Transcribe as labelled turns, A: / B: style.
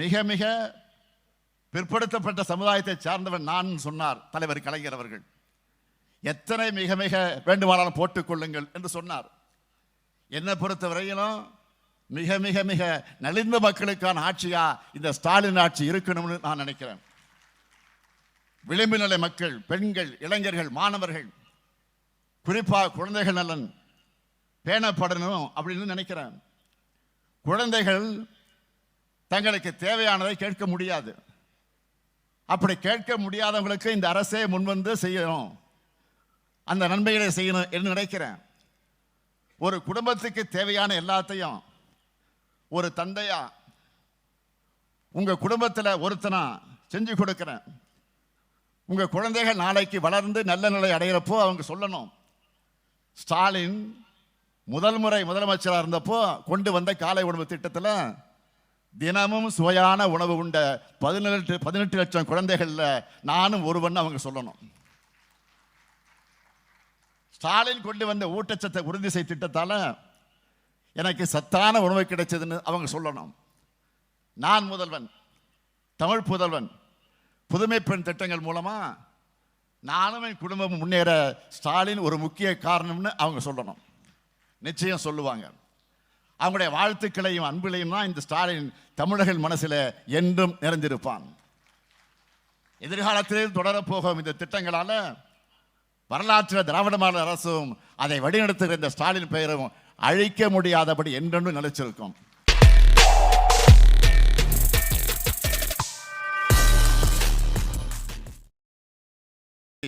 A: மிக மிக பிற்படுத்தப்பட்ட சமுதாயத்தை சார்ந்தவன் நான் சொன்னார் தலைவர் கலைஞர் அவர்கள். எத்தனை மிக மிக வேண்டுமானாலும் போட்டுக்கொள்ளுங்கள் என்று சொன்னார். என்னை பொறுத்த வரையிலும் மிக மிக மிக நலிந்த மக்களுக்கான ஆட்சியா இந்த ஸ்டாலின் ஆட்சி இருக்கணும்னு நான் நினைக்கிறேன். விளிம்பு நிலை மக்கள் பெண்கள் இளைஞர்கள் மாணவர்கள் குறிப்பாக குழந்தைகள் நலன் பேணப்படணும் அப்படின்னு நினைக்கிறேன். குழந்தைகள் தங்களுக்கு தேவையானதை கேட்க முடியாது. அப்படி கேட்க முடியாதவங்களுக்கு இந்த அரசே முன்வந்து செய்யணும். அந்த நன்மைகளை செய்யணும் என்று நினைக்கிறேன். ஒரு குடும்பத்துக்கு தேவையான எல்லாத்தையும் ஒரு தந்தையா உங்கள் குடும்பத்தில் ஒருத்தனா செஞ்சு கொடுக்குறேன். உங்கள் குழந்தைகள் நாளைக்கு வளர்ந்து நல்ல நிலை அடைகிறப்போ அவங்க சொல்லணும். ஸ்டாலின் முதல் முறை முதலமைச்சராக இருந்தப்போ கொண்டு வந்த காலை உணவு திட்டத்தில் தினமும் சுவையான உணவு உண்ட பதினெட்டு பதினெட்டு லட்சம் குழந்தைகளில் நானும் ஒருவன் அவங்க சொல்லணும். ஸ்டாலின் கொண்டு வந்த ஊட்டச்சத்தை உறுதி செய் திட்டத்தால் எனக்கு சத்தான உணவு கிடைச்சதுன்னு அவங்க சொல்லணும். நான் முதல்வன் தமிழ் புதல்வன் புதுமை பெண் திட்டங்கள் மூலமாக நானும் என் குடும்பம் முன்னேற ஸ்டாலின் ஒரு முக்கிய காரணம்னு அவங்க சொல்லணும். நிச்சயம் சொல்லுவாங்க. அவங்களுடைய வாழ்த்துக்களையும் அன்பிலையும் தான் இந்த ஸ்டாலின் தமிழர்கள் மனசில் என்றும் நிறைந்திருப்பான். எதிர்காலத்தில் தொடரப்போகும் இந்த திட்டங்களால் வரலாற்று திராவிட மாடல் அரசும் அதை வழிநடத்துகிற இந்த ஸ்டாலின் பெயரும் அழிக்க முடியாதபடி என்றென்றும் நிலைச்சிருக்கும்